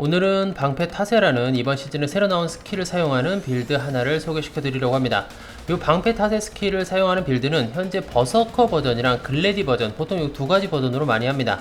오늘은 방패 타세라는 이번 시즌에 새로 나온 스킬을 사용하는 빌드 하나를 소개시켜 드리려고 합니다. 이 방패 타세 스킬을 사용하는 빌드는 현재 버서커 버전이랑 글래디 버전 보통 이 두 가지 버전으로 많이 합니다.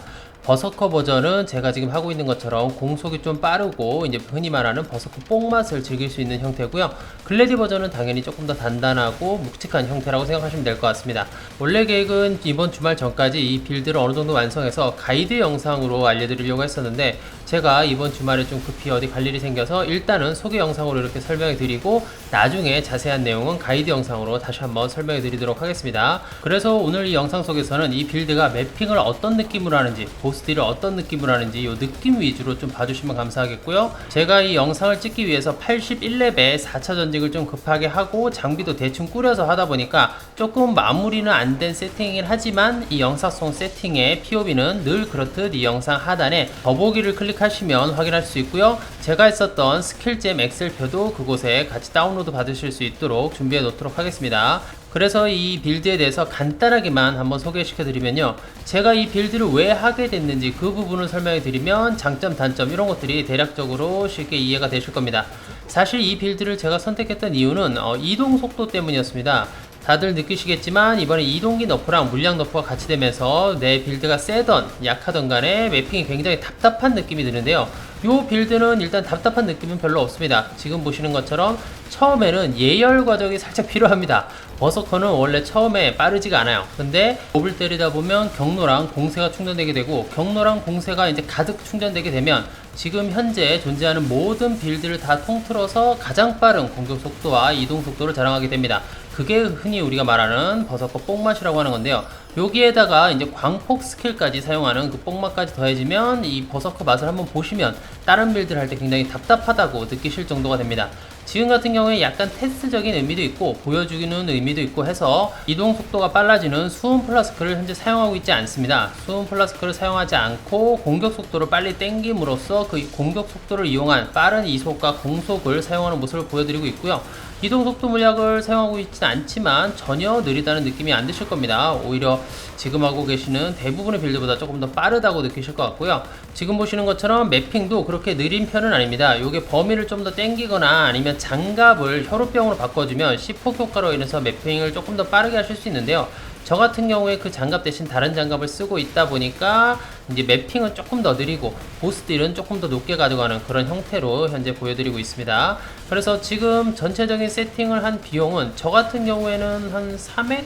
버서커 버전은 제가 지금 하고 있는 것처럼 공속이 좀 빠르고 이제 흔히 말하는 버서커 뽕맛을 즐길 수 있는 형태고요. 글래디 버전은 당연히 조금 더 단단하고 묵직한 형태라고 생각하시면 될 것 같습니다. 원래 계획은 이번 주말 전까지 이 빌드를 어느 정도 완성해서 가이드 영상으로 알려드리려고 했었는데 제가 이번 주말에 좀 급히 어디 갈 일이 생겨서 일단은 소개 영상으로 이렇게 설명해 드리고 나중에 자세한 내용은 가이드 영상으로 다시 한번 설명해 드리도록 하겠습니다. 그래서 오늘 이 영상 속에서는 이 빌드가 매핑을 어떤 느낌으로 하는지 보스 딜을 어떤 느낌으로 하는지 이 느낌 위주로 좀 봐주시면 감사하겠고요. 제가 이 영상을 찍기 위해서 81렙에 4차 전직을 좀 급하게 하고 장비도 대충 꾸려서 하다 보니까 조금 마무리는 안 된 세팅이긴 하지만 이 영상송 세팅의 POV는 늘 그렇듯 이 영상 하단에 더보기를 클릭하시면 확인할 수 있고요. 제가 했었던 스킬잼 엑셀표도 그곳에 같이 다운로드 받으실 수 있도록 준비해 놓도록 하겠습니다. 그래서 이 빌드에 대해서 간단하게만 한번 소개시켜 드리면요. 제가 이 빌드를 왜 하게 됐는지 그 부분을 설명해 드리면 장점, 단점 이런 것들이 대략적으로 쉽게 이해가 되실 겁니다. 사실 이 빌드를 제가 선택했던 이유는 어, 이동 속도 때문이었습니다. 다들 느끼시겠지만 이번에 이동기 너프랑 물량 너프가 같이 되면서 내 빌드가 세던 약하던 간에 매핑이 굉장히 답답한 느낌이 드는데요. 요 빌드는 일단 답답한 느낌은 별로 없습니다. 지금 보시는 것처럼 처음에는 예열 과정이 살짝 필요합니다. 버서커는 원래 처음에 빠르지가 않아요. 근데 몹을 때리다 보면 경로랑 공세가 충전되게 되고 경로랑 공세가 이제 가득 충전되게 되면 지금 현재 존재하는 모든 빌드를 다 통틀어서 가장 빠른 공격 속도와 이동 속도를 자랑하게 됩니다. 그게 흔히 우리가 말하는 버서커 뽕맛이라고 하는 건데요. 여기에다가 이제 광폭 스킬까지 사용하는 그 뽕맛까지 더해지면 이 버서커 맛을 한번 보시면 다른 빌드를 할 때 굉장히 답답하다고 느끼실 정도가 됩니다. 지금 같은 경우에 약간 테스트적인 의미도 있고 보여주기는 의미도 있고 해서 이동 속도가 빨라지는 수은 플라스크를 현재 사용하고 있지 않습니다. 수은 플라스크를 사용하지 않고 공격 속도를 빨리 땡김으로써 그 공격 속도를 이용한 빠른 이속과 공속을 사용하는 모습을 보여드리고 있고요. 이동 속도 물약을 사용하고 있지는 않지만 전혀 느리다는 느낌이 안 드실 겁니다. 오히려 지금 하고 계시는 대부분의 빌드보다 조금 더 빠르다고 느끼실 것 같고요. 지금 보시는 것처럼 매핑도 그렇게 느린 편은 아닙니다. 이게 범위를 좀 더 땡기거나 아니면 장갑을 혈우병으로 바꿔주면 C4 효과로 인해서 매핑을 조금 더 빠르게 하실 수 있는데요. 저 같은 경우에 그 장갑 대신 다른 장갑을 쓰고 있다 보니까 이제 매핑은 조금 더 느리고 보스딜은 조금 더 높게 가져가는 그런 형태로 현재 보여드리고 있습니다. 그래서 지금 전체적인 세팅을 한 비용은 저 같은 경우에는 한 3회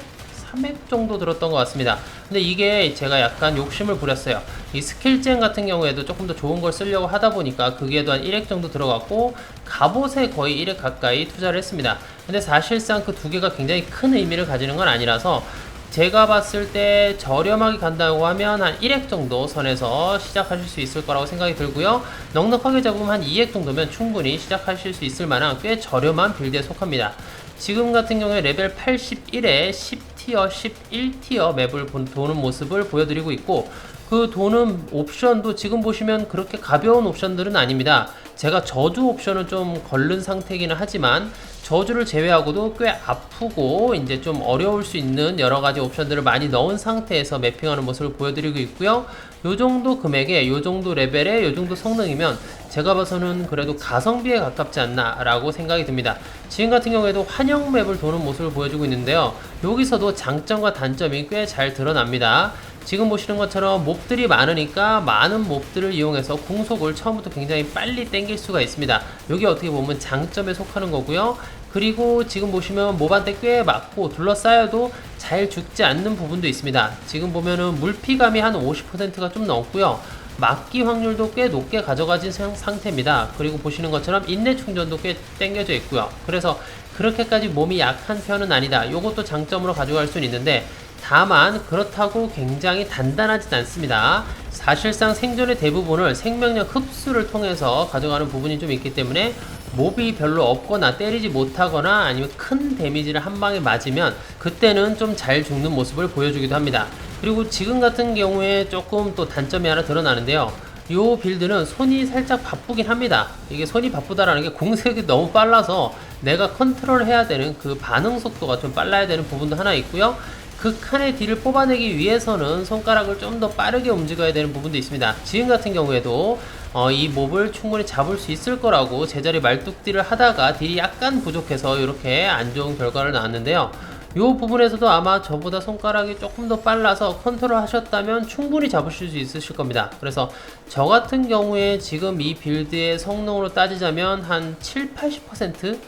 3회 정도 들었던 것 같습니다. 근데 이게 제가 약간 욕심을 부렸어요. 이 스킬젠 같은 경우에도 조금 더 좋은 걸 쓰려고 하다 보니까 그게도 한 1액 정도 들어갔고 갑옷에 거의 1액 가까이 투자를 했습니다. 근데 사실상 그 두 개가 굉장히 큰 의미를 가지는 건 아니라서 제가 봤을 때 저렴하게 간다고 하면 한 1액 정도 선에서 시작하실 수 있을 거라고 생각이 들고요. 넉넉하게 잡으면 한 2액 정도면 충분히 시작하실 수 있을 만한 꽤 저렴한 빌드에 속합니다. 지금 같은 경우에 레벨 81에 10티어, 11티어 맵을 본- 도는 모습을 보여드리고 있고 그 도는 옵션도 지금 보시면 그렇게 가벼운 옵션들은 아닙니다. 제가 저주 옵션은 좀 걸른 상태이기는 하지만 저주를 제외하고도 꽤 아프고 이제 좀 어려울 수 있는 여러 가지 옵션들을 많이 넣은 상태에서 매핑하는 모습을 보여드리고 있고요. 요 정도 금액에 요 정도 레벨에 요 정도 성능이면 제가 봐서는 그래도 가성비에 가깝지 않나라고 생각이 듭니다. 지금 같은 경우에도 환영 맵을 도는 모습을 보여주고 있는데요. 여기서도 장점과 단점이 꽤 잘 드러납니다. 지금 보시는 것처럼 몹들이 많으니까 많은 몹들을 이용해서 공속을 처음부터 굉장히 빨리 땡길 수가 있습니다. 여기 어떻게 보면 장점에 속하는 거고요. 그리고 지금 보시면 몹한테 꽤 맞고 둘러싸여도 잘 죽지 않는 부분도 있습니다. 지금 보면은 물피감이 한 50%가 좀 넘고요. 막기 확률도 꽤 높게 가져가진 상- 상태입니다. 그리고 보시는 것처럼 인내 충전도 꽤 땡겨져 있고요. 그래서 그렇게까지 몸이 약한 편은 아니다. 이것도 장점으로 가져갈 수는 있는데 다만 그렇다고 굉장히 단단하진 않습니다. 사실상 생존의 대부분을 생명력 흡수를 통해서 가져가는 부분이 좀 있기 때문에 몹이 별로 없거나 때리지 못하거나 아니면 큰 데미지를 한 방에 맞으면 그때는 좀 잘 죽는 모습을 보여주기도 합니다. 그리고 지금 같은 경우에 조금 또 단점이 하나 드러나는데요. 요 빌드는 손이 살짝 바쁘긴 합니다. 이게 손이 바쁘다라는 게 공색이 너무 빨라서 내가 컨트롤 해야 되는 그 반응 속도가 좀 빨라야 되는 부분도 하나 있고요. 그 칸의 딜을 뽑아내기 위해서는 손가락을 좀 더 빠르게 움직여야 되는 부분도 있습니다. 지금 같은 경우에도 어, 이 몹을 충분히 잡을 수 있을 거라고 제자리 말뚝딜을 하다가 딜이 약간 부족해서 이렇게 안 좋은 결과를 나왔는데요. 이 부분에서도 아마 저보다 손가락이 조금 더 빨라서 컨트롤 하셨다면 충분히 잡으실 수 있으실 겁니다. 그래서 저 같은 경우에 지금 이 빌드의 성능으로 따지자면 한 7, 80%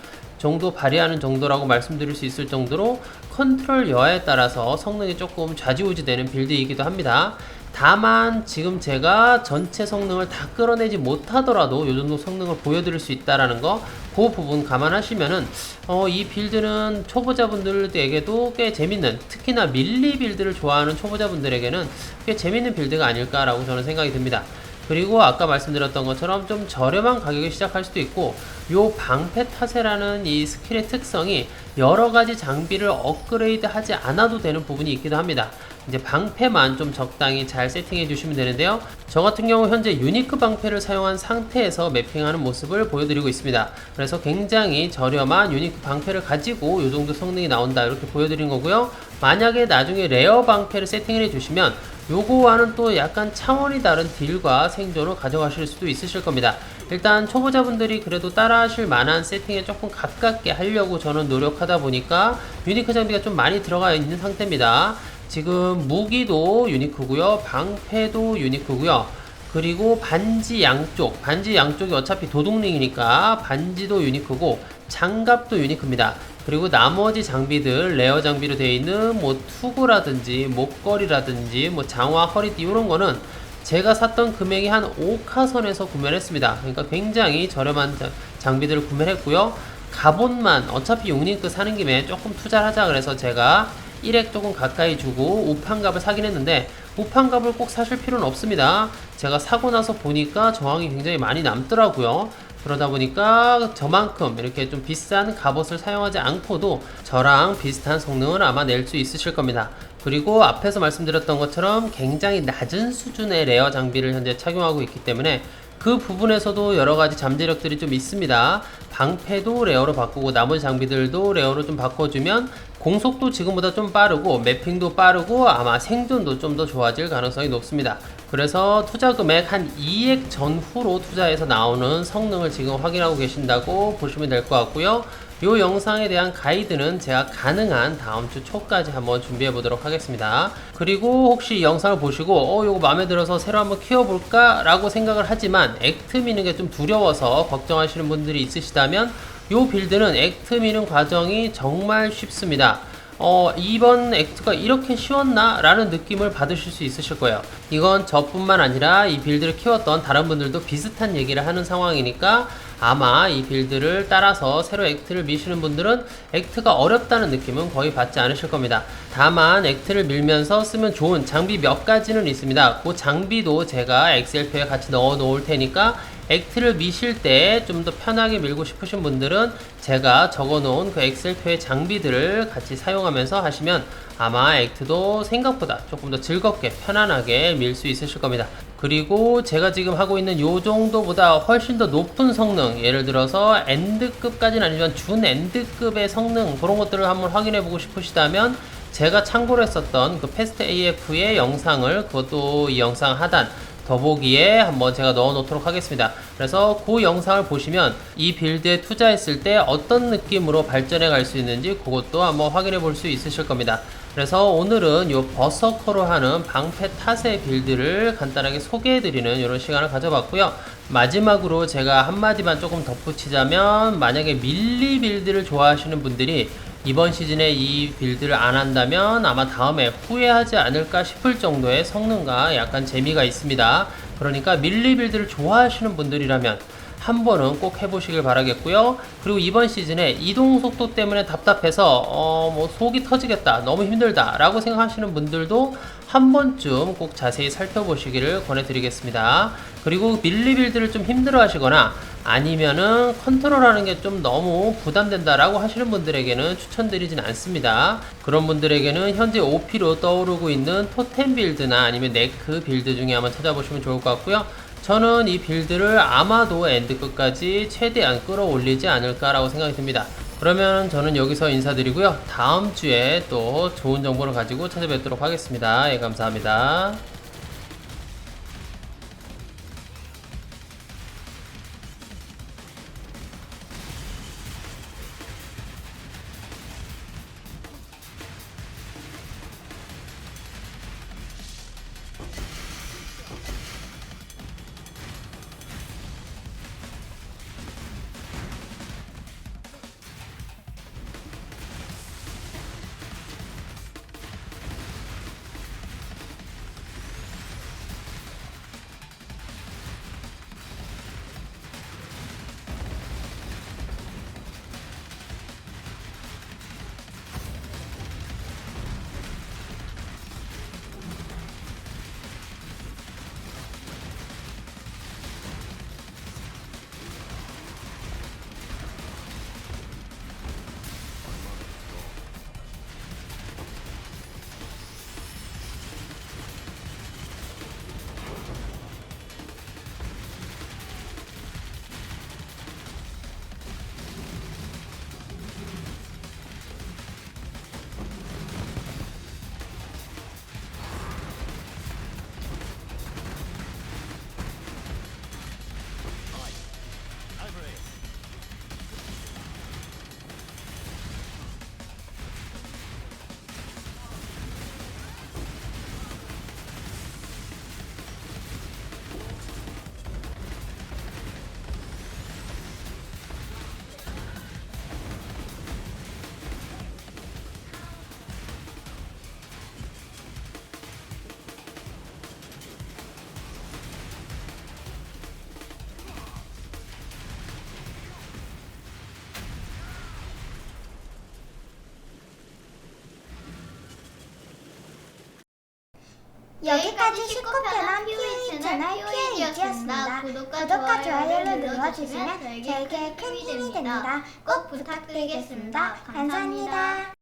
정도 발휘하는 정도라고 말씀드릴 수 있을 정도로 컨트롤 여하에 따라서 성능이 조금 좌지우지되는 빌드이기도 합니다. 다만 지금 제가 전체 성능을 다 끌어내지 못하더라도 이 정도 성능을 보여드릴 수 있다라는 거, 그 부분 감안하시면은 어, 이 빌드는 초보자분들에게도 꽤 재밌는, 특히나 밀리 빌드를 좋아하는 초보자분들에게는 꽤 재밌는 빌드가 아닐까라고 저는 생각이 듭니다. 그리고 아까 말씀드렸던 것처럼 좀 저렴한 가격에 시작할 수도 있고 요 방패 타세라는 이 스킬의 특성이 여러 가지 장비를 업그레이드 하지 않아도 되는 부분이 있기도 합니다. 이제 방패만 좀 적당히 잘 세팅해 주시면 되는데요. 저 같은 경우 현재 유니크 방패를 사용한 상태에서 매핑하는 모습을 보여드리고 있습니다. 그래서 굉장히 저렴한 유니크 방패를 가지고 이 정도 성능이 나온다 이렇게 보여드린 거고요. 만약에 나중에 레어 방패를 세팅을 해 주시면 요거와는 또 약간 차원이 다른 딜과 생존을 가져가실 수도 있으실 겁니다. 일단 초보자분들이 그래도 따라 하실 만한 세팅에 조금 가깝게 하려고 저는 노력하다 보니까 유니크 장비가 좀 많이 들어가 있는 상태입니다. 지금 무기도 유니크고요. 방패도 유니크고요. 그리고 반지 양쪽, 반지 양쪽이 어차피 도둑링이니까 반지도 유니크고 장갑도 유니크입니다. 그리고 나머지 장비들 레어 장비로 되어 있는 뭐 투구라든지 목걸이라든지 뭐 장화 허리띠 이런 거는 제가 샀던 금액이 한 5카 선에서 구매를 했습니다. 그러니까 굉장히 저렴한 장비들을 구매를 했고요. 갑옷만 어차피 용링크 사는 김에 조금 투자를 하자 그래서 제가 1액 조금 가까이 주고 우판갑을 사긴 했는데 우판갑을 꼭 사실 필요는 없습니다. 제가 사고 나서 보니까 저항이 굉장히 많이 남더라고요. 그러다 보니까 저만큼 이렇게 좀 비싼 갑옷을 사용하지 않고도 저랑 비슷한 성능을 아마 낼 수 있으실 겁니다. 그리고 앞에서 말씀드렸던 것처럼 굉장히 낮은 수준의 레어 장비를 현재 착용하고 있기 때문에 그 부분에서도 여러 가지 잠재력들이 좀 있습니다. 방패도 레어로 바꾸고 나머지 장비들도 레어로 좀 바꿔주면 공속도 지금보다 좀 빠르고 매핑도 빠르고 아마 생존도 좀 더 좋아질 가능성이 높습니다. 그래서 투자 금액 한 2액 전후로 투자해서 나오는 성능을 지금 확인하고 계신다고 보시면 될 것 같고요. 이 영상에 대한 가이드는 제가 가능한 다음 주 초까지 한번 준비해 보도록 하겠습니다. 그리고 혹시 이 영상을 보시고 어 이거 마음에 들어서 새로 한번 키워볼까 라고 생각을 하지만 액트 미는 게 좀 두려워서 걱정하시는 분들이 있으시다면 이 빌드는 액트 미는 과정이 정말 쉽습니다. 어, 이번 액트가 이렇게 쉬웠나? 라는 느낌을 받으실 수 있으실 거예요. 이건 저뿐만 아니라 이 빌드를 키웠던 다른 분들도 비슷한 얘기를 하는 상황이니까 아마 이 빌드를 따라서 새로 액트를 미시는 분들은 액트가 어렵다는 느낌은 거의 받지 않으실 겁니다. 다만 액트를 밀면서 쓰면 좋은 장비 몇 가지는 있습니다. 그 장비도 제가 엑셀표에 같이 넣어 놓을 테니까 액트를 미실 때 좀 더 편하게 밀고 싶으신 분들은 제가 적어 놓은 그 엑셀표의 장비들을 같이 사용하면서 하시면 아마 액트도 생각보다 조금 더 즐겁게 편안하게 밀 수 있으실 겁니다. 그리고 제가 지금 하고 있는 요 정도보다 훨씬 더 높은 성능 예를 들어서 엔드급까지는 아니지만 준 엔드급의 성능 그런 것들을 한번 확인해 보고 싶으시다면 제가 참고로 했었던 그 패스트 AF의 영상을 그것도 이 영상 하단 더보기에 한번 제가 넣어 놓도록 하겠습니다. 그래서 그 영상을 보시면 이 빌드에 투자했을 때 어떤 느낌으로 발전해 갈 수 있는지 그것도 한번 확인해 볼 수 있으실 겁니다. 그래서 오늘은 이 버서커로 하는 방패 타세 빌드를 간단하게 소개해 드리는 이런 시간을 가져봤고요. 마지막으로 제가 한마디만 조금 덧붙이자면 만약에 밀리 빌드를 좋아하시는 분들이 이번 시즌에 이 빌드를 안 한다면 아마 다음에 후회하지 않을까 싶을 정도의 성능과 약간 재미가 있습니다. 그러니까 밀리 빌드를 좋아하시는 분들이라면 한 번은 꼭 해보시길 바라겠고요. 그리고 이번 시즌에 이동 속도 때문에 답답해서 어 뭐 속이 터지겠다, 너무 힘들다라고 생각하시는 분들도 한 번쯤 꼭 자세히 살펴보시기를 권해드리겠습니다. 그리고 밀리빌드를 좀 힘들어하시거나 아니면은 컨트롤하는 게 좀 너무 부담된다라고 하시는 분들에게는 추천드리진 않습니다. 그런 분들에게는 현재 OP로 떠오르고 있는 토템 빌드나 아니면 네크 빌드 중에 한번 찾아보시면 좋을 것 같고요. 저는 이 빌드를 아마도 엔드 끝까지 최대한 끌어올리지 않을까라고 생각이 듭니다. 그러면 저는 여기서 인사드리고요. 다음 주에 또 좋은 정보를 가지고 찾아뵙도록 하겠습니다. 예, 감사합니다. 여기까지 쉽고 편한 POE 채널 POE였습니다. 구독과 좋아요를 눌러주시면 저에게 큰 힘이 됩니다. 꼭 부탁드리겠습니다. 감사합니다.